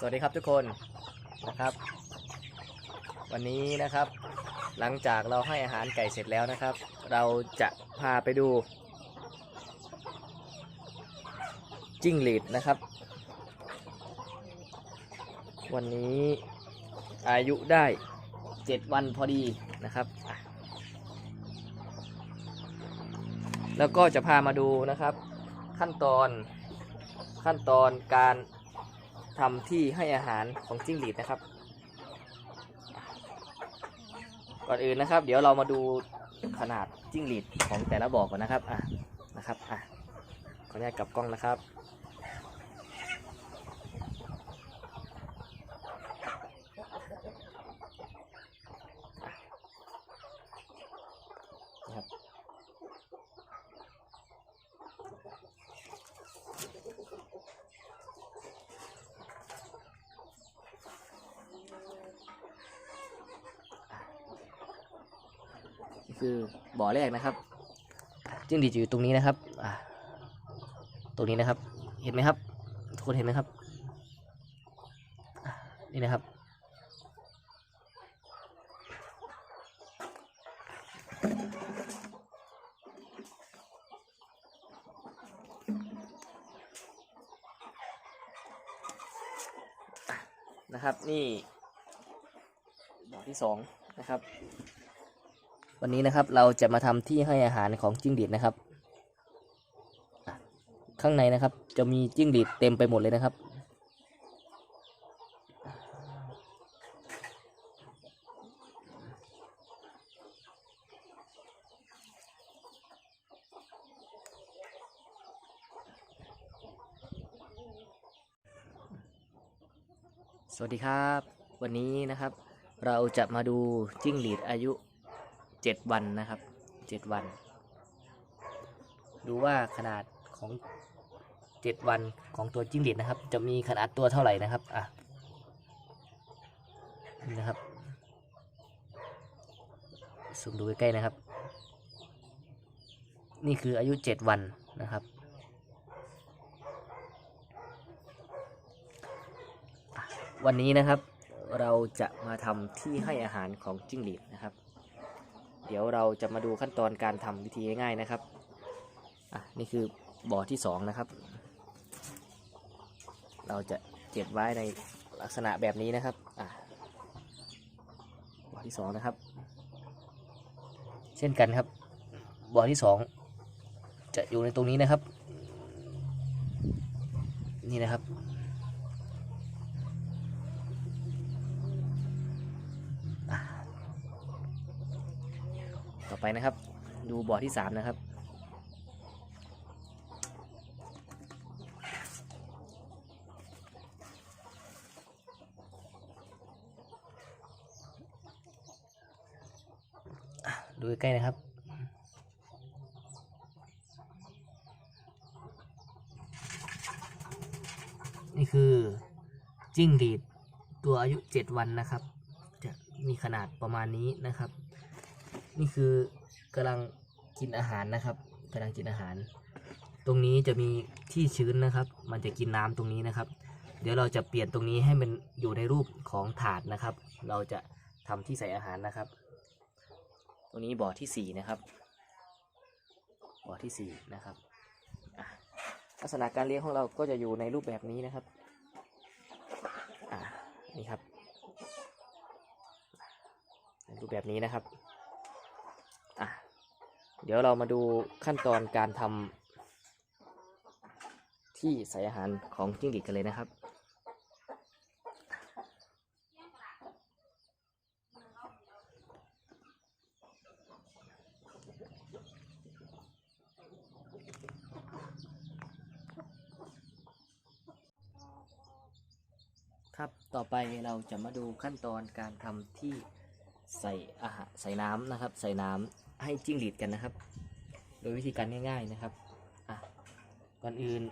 สวัสดีครับทุกคนนะครับ วันนี้นะครับ หลังจากเราให้อาหารไก่เสร็จแล้วนะครับ เราจะพาไปดู จิ้งหรีดนะครับ วันนี้อายุได้7วันพอดีนะครับ แล้วก็จะพามาดูนะครับ ขั้นตอนขั้นตอนการ ทำที่ให้อาหารของจิ้งหรีดนะครับ ก่อนอื่นนะครับ เดี๋ยวเรามาดูขนาดจิ้งหรีดของแต่ละบ่อก่อนนะครับอะนะครับอะขออนุญาตกลับกล้องนะครับ คือบ่อแรกนะครับ จิ้งหรีดอยู่ตรงนี้นะครับอ่าตรงนี้นะครับ เห็นไหมครับ ทุกคนเห็นไหมครับ นี่นะครับ นะครับนี่บ่อที่สองนะครับ วันนี้นะครับเราจะมาทำที่ให้อาหารของจิ้งหรีดนะครับ ข้างในนะครับจะมีจิ้งหรีดเต็มไปหมดเลยนะครับ สวัสดีครับ วันนี้นะครับ เราจะมาดูจิ้งหรีดอายุ 7วันนะครับ7วัน ดูว่าขนาดของ7วันของตัวจิ้งหรีดนะครับ จะมีขนาดตัวเท่าไหร่นะครับอะนี่นะครับซูมดูใกล้ๆนะครับ นี่คืออายุ7วันนะครับวันนี้นะครับเราจะมาทำที่ให้อาหารของจิ้งหรีดนะครับ เดี๋ยวเราจะมาดูขั้นตอนการทำวิธีง่ายๆนะครับ อะนี่คือบ่อที่สองนะครับ เราจะเก็บไว้ในลักษณะแบบนี้นะครับ อะบ่อที่สองนะครับ เช่นกันครับ บ่อที่สองจะอยู่ในตรงนี้นะครับ นี่นะครับ อไปนะครับ ดูบ่อที่สามนะครับดูใกล้นะครับ นี่คือจิ้งหรีดตัวอายุ 7 วันนะครับ จะมีขนาดประมาณนี้นะครับ นี่คือกำลังกินอาหารนะครับกำลังกินอาหาร ตรงนี้จะมีที่ชื้นนะครับ มันจะกินน้ำตรงนี้นะครับ เดี๋ยวเราจะเปลี่ยนตรงนี้ให้มันอยู่ในรูปของถาดนะครับ เราจะทำที่ใส่อาหารนะครับ ตรงนี้บ่อที่สี่นะครับบ่อที่สี่นะครับลักษณะการเลี้ยงของเราก็จะอยู่ในรูปแบบนี้นะครับนี่ครับรูปแบบนี้นะครับ เดี๋ยวเรามาดูขั้นตอนการทำที่ใส่อาหารของจิ้งหรีดกันเลยนะครับ ครับต่อไปเราจะมาดูขั้นตอนการทำที่ใส่อาหารใส่น้ำนะครับ ใส่น้ำ ให้จิ้งหรีดกันนะครับ โดยวิธีการง่าย ๆนะครับอะก่อนอื่น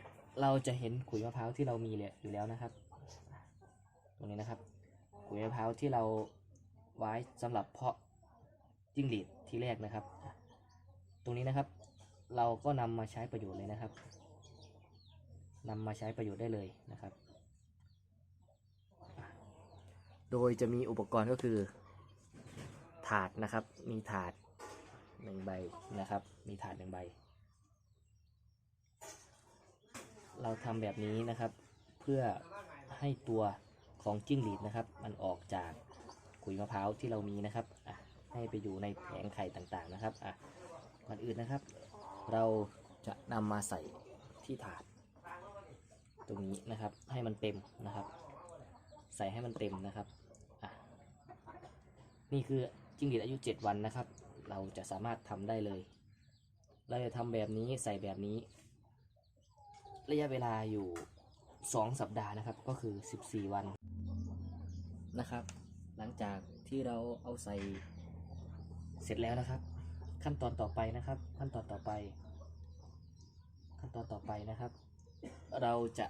เราจะเห็นขุยมะพร้าวที่เรามีเลยอยู่แล้วนะครับ ตรงนี้นะครับ ขุยมะพร้าวที่เราไว้สำหรับเพาะจิ้งหรีดที่แรกนะครับ ตรงนี้นะครับ เราก็นำมาใช้ประโยชน์เลยนะครับนำมาใช้ประโยชน์ได้เลยนะครับ โดยจะมีอุปกรณ์ก็คือ ถาดนะครับ มีถาด หนึ่งใบนะครับ มีถาดหนึ่งใบ เราทำแบบนี้นะครับ เพื่อให้ตัวของจิ้งหรีดนะครับ มันออกจากขุยมะพร้าวที่เรามีนะครับอะให้ไปอยู่ในแผงไข่ต่างๆนะครับอะก่อนอื่นนะครับ เราจะนำมาใส่ที่ถาด ตรงนี้นะครับ ให้มันเต็มนะครับ ใส่ให้มันเต็มนะครับอะนี่คือจิ้งหรีดอายุ 7 วันนะครับ เราจะสามารถทำได้เลย เราจะทำแบบนี้ใส่แบบนี้ ระยะเวลาอยู่ 2 สัปดาห์นะครับ ก็คือ 14 วันนะครับ หลังจากที่เราเอาใส่เสร็จแล้วนะครับ ขั้นตอนต่อไปนะครับ ขั้นตอนต่อไป ขั้นตอนต่อไปนะครับ เราจะ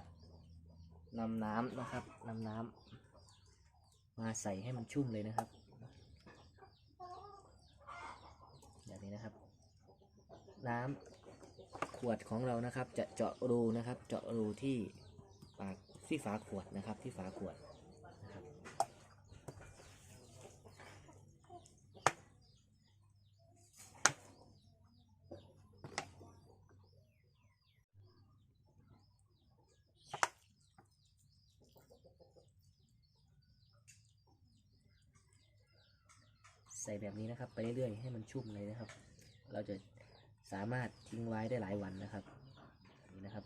นำน้ำนะครับนำน้ำมาใส่ให้มันชุ่มเลยนะครับแบบ นี่นะครับ น้ำขวดของเรานะครับ จะเจาะรูนะครับ เจาะรูที่ปากที่ฝาขวดนะครับ ที่ฝาขวดนะครับ ใส่แบบนี้นะครับ ไปเรื่อยๆให้มันชุ่มเลยนะครับ เราจะสามารถทิ้งไว้ได้หลายวันนะครับแบบนี้นะครับ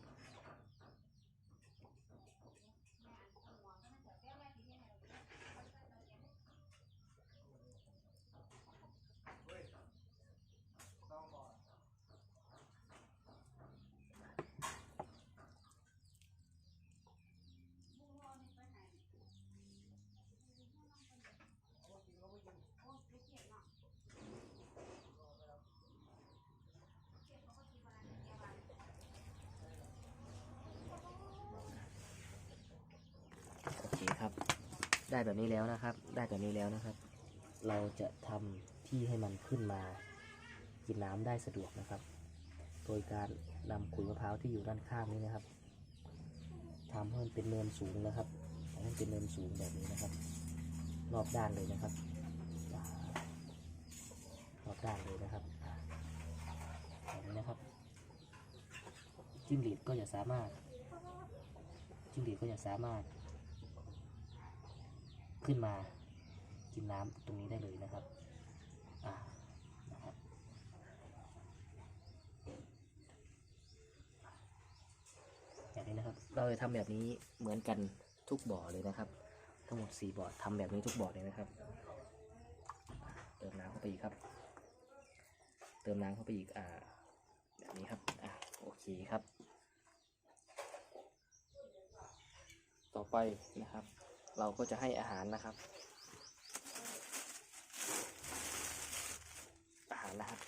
โอเคครับ ได้แบบนี้แล้วนะครับ ได้แบบนี้แล้วนะครับ เราจะทำที่ให้มันขึ้นมากินน้ำได้สะดวกนะครับ โดยการนำขุยมะพร้าวที่อยู่ด้านข้างนี้นะครับทำให้มันเป็นเนินสูงนะครับทำให้มันเป็นเนินสูงแบบนี้นะครับ รอบด้านเลยนะครับรอบด้านเลยนะครับแบบนี้นะครับ จิ้งหรีดก็จะสามารถจิ้งหรีดก็จะสามารถ ขึ้นมากินน้ำตรงนี้ได้เลยนะครับอ่านะครับแบบนี้นะครับ เราจะทำแบบนี้เหมือนกันทุกบ่อเลยนะครับ ทั้งหมด4บ่อทำแบบนี้ทุกบ่อเลยนะครับ เติมน้ำเข้าไปอีกครับ เติมน้ำเข้าไปอีกอ่าแบบนี้ครับอ่าโอเคครับ ต่อไปนะครับ เราก็จะให้อาหารนะครับ อาหารนะครับ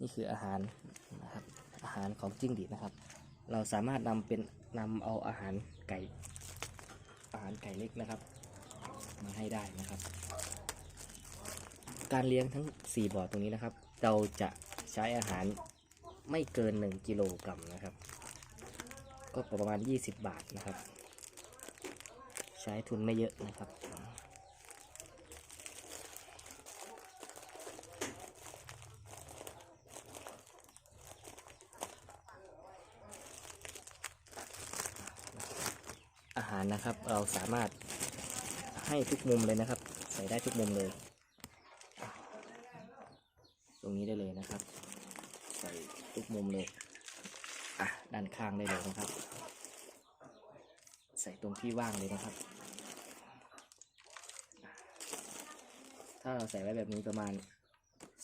นี่คืออาหารนะครับอาหารของจิ้งหรีดนะครับ เราสามารถนำเป็นนำเอาอาหารไก่ อาหารไก่เล็กนะครับ มาให้ได้นะครับ การเลี้ยงทั้ง 4บ่อตรงนี้นะครับ เราจะใช้อาหารไม่เกิน 1 กิโลกรัมนะครับ ก็ประมาณ 20 บาทนะครับ ใช้ทุนไม่เยอะนะครับ อาหารนะครับเราสามารถให้ทุกมุมเลยนะครับ ใส่ได้ทุกมุมเลย ตรงนี้ได้เลยนะครับ ใส่ทุกมุมเลยอะด้านข้างได้เลยนะครับ ใส่ตรงที่ว่างเลยนะครับ ถ้าเราใส่ไว้แบบนี้ประมาณ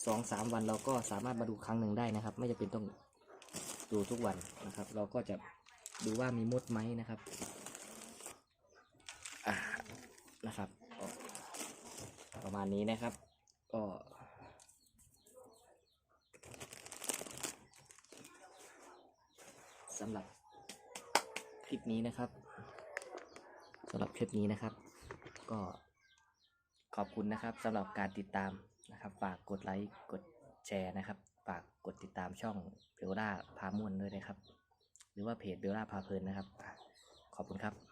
สองสามวันเราก็สามารถมาดูครั้งหนึ่งได้นะครับ ไม่จำเป็นต้องดูทุกวันนะครับ เราก็จะดูว่ามีมดไหมนะครับนะครับ ประมาณนี้นะครับ ก็สำหรับคลิปนี้นะครับสำหรับคลิปนี้นะครับ ก็ ขอบคุณนะครับสำหรับการติดตามนะครับ ฝากกดไลค์กดแชร์นะครับ ฝากกดติดตามช่องเบลล่าพาม่วนด้วยนะครับ หรือว่าเพจเบลล่าพาเพลินนะครับ ขอบคุณครับ